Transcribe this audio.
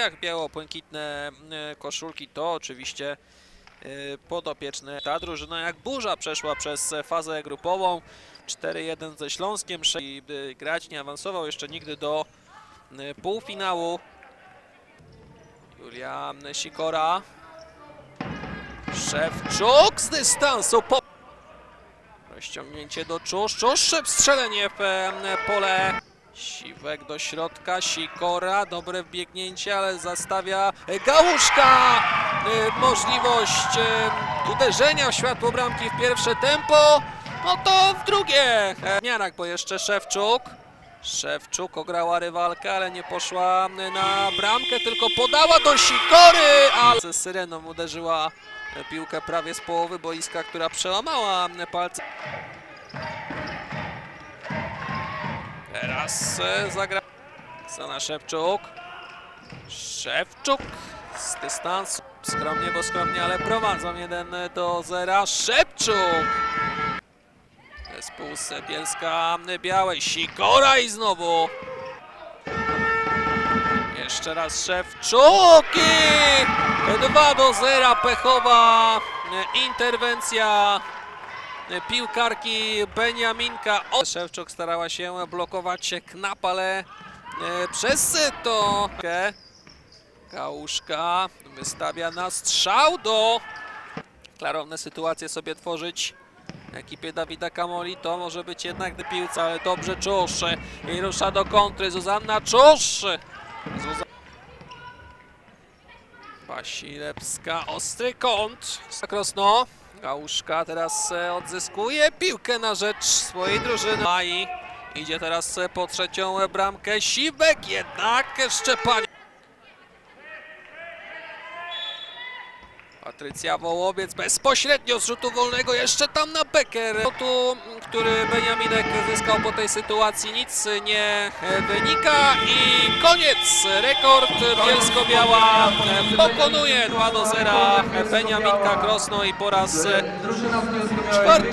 Jak biało-błękitne e, koszulki, to oczywiście e, podopieczne. Ta drużyna jak burza przeszła przez fazę grupową. 4-1 ze Śląskiem. i, by grać nie awansował jeszcze nigdy do e, półfinału. Julia Sikora. Szewczuk z dystansu. Po... Rozciągnięcie do Czusz. Czusz strzelenie w pole. Siwek do środka, Sikora, dobre wbiegnięcie, ale zastawia e, Gałuszka. E, Możliwość e, uderzenia w światło bramki w pierwsze tempo, no to w drugie. Miarak, bo jeszcze Szewczuk. Szewczuk ograła rywalkę, ale nie poszła na bramkę, tylko podała do Sikory, ale z syreną uderzyła piłkę prawie z połowy boiska, która przełamała palce. Teraz e, zagra Sana Szewczuk. Szewczuk z dystansu. Skromnie, bo skromnie, ale prowadzą 1 do 0. Szewczuk! Zespół z Bielska Białej. Sikora i znowu. Jeszcze raz Szewczuk i 2 do 0. Pechowa e, interwencja e, piłkarki Beniaminka. O, Szewczuk starała się blokować knap, ale e, przez to Kałuszka wystawia na strzał do klarowne sytuacje sobie tworzyć ekipie Dawida Kamoli. To może być jednak piłca, ale dobrze Czusz i rusza do kontry. Zuzanna Czusz. Zuza... Wasilewska, ostry kąt. Krosno. Kałuszka teraz e, odzyskuje piłkę na rzecz swojej drużyny. Idzie teraz e, po trzecią e, bramkę. Siwek jednak Szczepanie. Patrycja Wołowiec bezpośrednio z rzutu wolnego jeszcze tam na Becker. Tu, który Beniaminek zyskał po tej sytuacji nic nie wynika i koniec. Rekord Bielsko-Biała pokonuje 2 do 0 Beniaminka Krosno i po raz czwarty